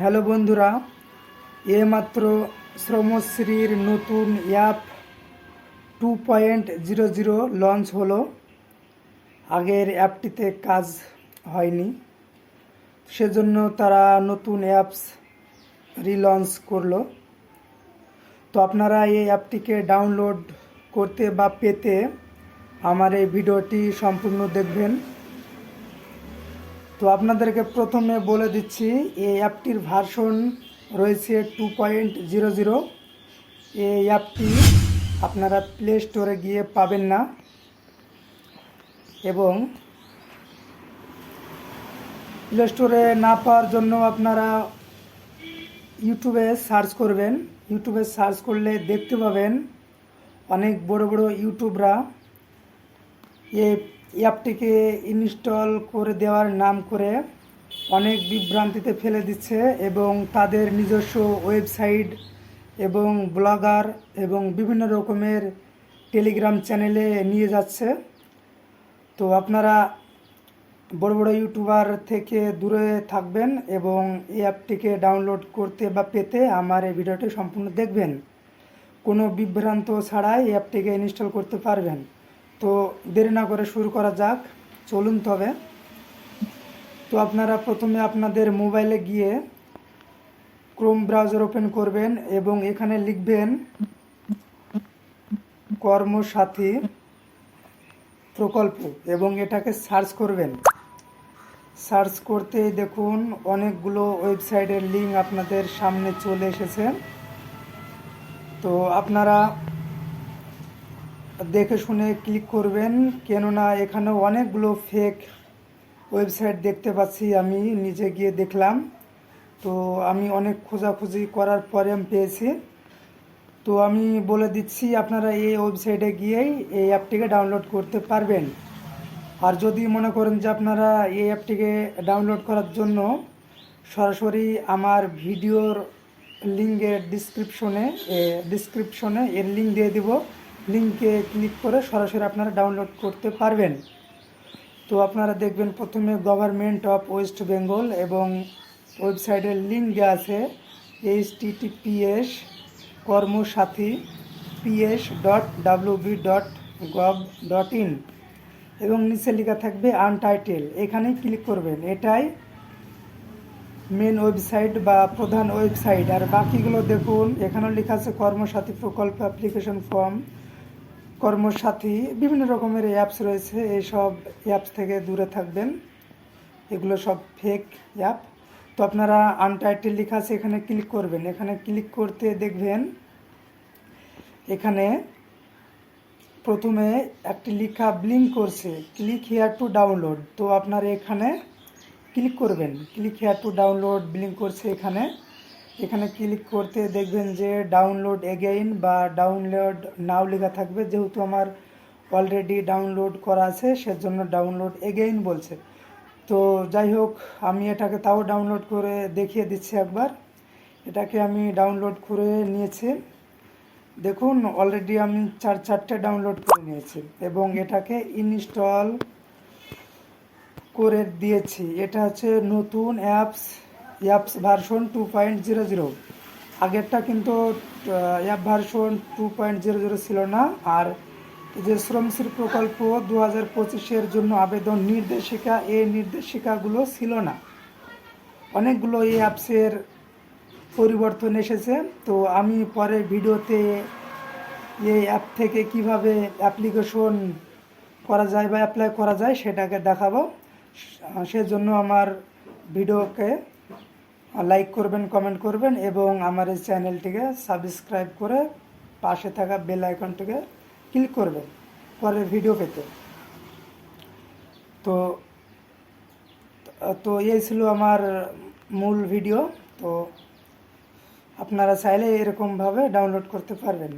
Hello বন্ধুরা এইমাত্র শ্রমশ্রীর নতুন app two point zero zero launch হলো। আগের অ্যাপটিতে কাজ হয়নি, সেজন্য তারা নতুন অ্যাপস রিলঞ্চ করল। তো আপনারা এই অ্যাপটিকে ডাউনলোড করতে বা পেতে আমার এই ভিডিওটি সম্পূর্ণ দেখবেন। তো আপনাদেরকে প্রথমে বলে দিচ্ছি, এই অ্যাপটির ভার্সন রয়েছে টু পয়েন্ট জিরো জিরো এই অ্যাপটি আপনারা প্লে স্টোরে গিয়ে পাবেন না। এবং প্লে স্টোরে না পাওয়ার জন্য আপনারা ইউটিউবে সার্চ করবেন। ইউটিউবে সার্চ করলে দেখতে পাবেন অনেক বড় বড় ইউটিউবরা এই অ্যাপটিকে ইনস্টল করে দেওয়ার নাম করে অনেক বিভ্রান্তিতে ফেলে দিচ্ছে এবং তাদের নিজস্ব ওয়েবসাইট এবং ব্লগার এবং বিভিন্ন রকমের টেলিগ্রাম চ্যানেলে নিয়ে যাচ্ছে। তো আপনারা বড় বড় ইউটিউবার থেকে দূরে থাকবেন এবং এই অ্যাপটিকে ডাউনলোড করতে বা পেতে আমার এই ভিডিওটি সম্পূর্ণ দেখবেন। কোনো বিভ্রান্ত ছাড়াই অ্যাপটিকে ইনস্টল করতে পারবেন। তো দেরি না করে শুরু করা যাক, চলুন তবে। তো আপনারা প্রথমে আপনাদের মোবাইলে গিয়ে ক্রোম ব্রাউজার ওপেন করবেন এবং এখানে লিখবেন, কর্মসাথী প্রকল্প এবং এটাকে সার্চ করবেন। সার্চ করতে দেখুন অনেকগুলো ওয়েবসাইটের লিঙ্ক আপনাদের সামনে চলে এসেছে। তো আপনারা দেখে শুনে ক্লিক করবেন, কেননা এখানে অনেকগুলো ফেক ওয়েবসাইট দেখতে পাচ্ছি, আমি নিজে গিয়ে দেখলাম। তো আমি অনেক খোঁজাখুঁজি করার পরে আমি পেয়েছি। তো আমি বলে দিচ্ছি, আপনারা এই ওয়েবসাইটে গিয়েই এই অ্যাপটিকে ডাউনলোড করতে পারবেন। আর যদি মনে করেন যে আপনারা এই অ্যাপটিকে ডাউনলোড করার জন্য সরাসরি আমার ভিডিওর লিঙ্কের ডিসক্রিপশনে ডিসক্রিপশনে এর লিঙ্ক দিয়ে দিব। লিঙ্কে ক্লিক করে সরাসরি আপনারা ডাউনলোড করতে পারবেন। তো আপনারা দেখবেন প্রথমে গভর্নমেন্ট অফ ওয়েস্ট বেঙ্গল এবং ওয়েবসাইটের লিঙ্ক দেওয়া আছে, H TTPS Karmasathi PS dot WB dot gov dot in এবং নিচে লেখা থাকবে আনটাইটেল। এখানে ক্লিক করবেন। এটাই মেন ওয়েবসাইট বা প্রধান ওয়েবসাইট। আর বাকিগুলো দেখুন, এখানেও লেখা আছে কর্মসাথী প্রকল্প অ্যাপ্লিকেশন ফর্ম। কর্মসাথী, বিভিন্ন রকমের অ্যাপস রয়েছে। এইসব অ্যাপস থেকে দূরে থাকবেন। এগুলো সব ফেক অ্যাপ তো আপনারা আনটাইটেল লেখা আছে, এখানে ক্লিক করবেন। এখানে ক্লিক করতে দেখবেন, এখানে প্রথমে একটি লেখা ব্লিঙ্ক করছে। ক্লিক হেয়ার টু ডাউনলোড তো আপনারা এখানে ক্লিক করবেন। Click here to download blink করছে এখানে। এখানে ক্লিক করতে দেখবেন যে ডাউনলোড এগেইন বা ডাউনলোড নাও লেখা থাকবে। যেহেতু আমার অলরেডি ডাউনলোড করা আছে, সেজন্য ডাউনলোড এগেইন বলছে। তো যাই হোক, আমি এটাকে তাও ডাউনলোড করে দেখিয়ে দিচ্ছি একবার। এটাকে আমি ডাউনলোড করে নিয়েছি। দেখুন অলরেডি আমি চার চারটে ডাউনলোড করে নিয়েছি এবং এটাকে ইনস্টল করে দিয়েছি। এটা হচ্ছে নতুন apps apps version two point zero zero আগেরটা কিন্তু app version two point zero zero ছিল না। আর যে শ্রমশ্রী প্রকল্প দু হাজার পঁচিশের জন্য আবেদন নির্দেশিকা, এই নির্দেশিকাগুলো ছিল না। অনেকগুলো এই অ্যাপসের পরিবর্তন এসেছে। তো আমি পরে ভিডিওতে এই অ্যাপ থেকে কীভাবে অ্যাপ্লিকেশন করা যায় বা অ্যাপ্লাই করা যায় সেটাকে দেখাবো। সেজন্য আমার ভিডিওকে লাইক করবেন কমেন্ট করবেন এবং আমার এই চ্যানেলটিকে সাবস্ক্রাইব করে পাশে থাকা বেল আইকনটিকে ক্লিক করবেন পরের ভিডিও পেতে। তো তো এই ছিল আমার মূল ভিডিও তো আপনারা চাইলে এরকমভাবে ডাউনলোড করতে পারবেন।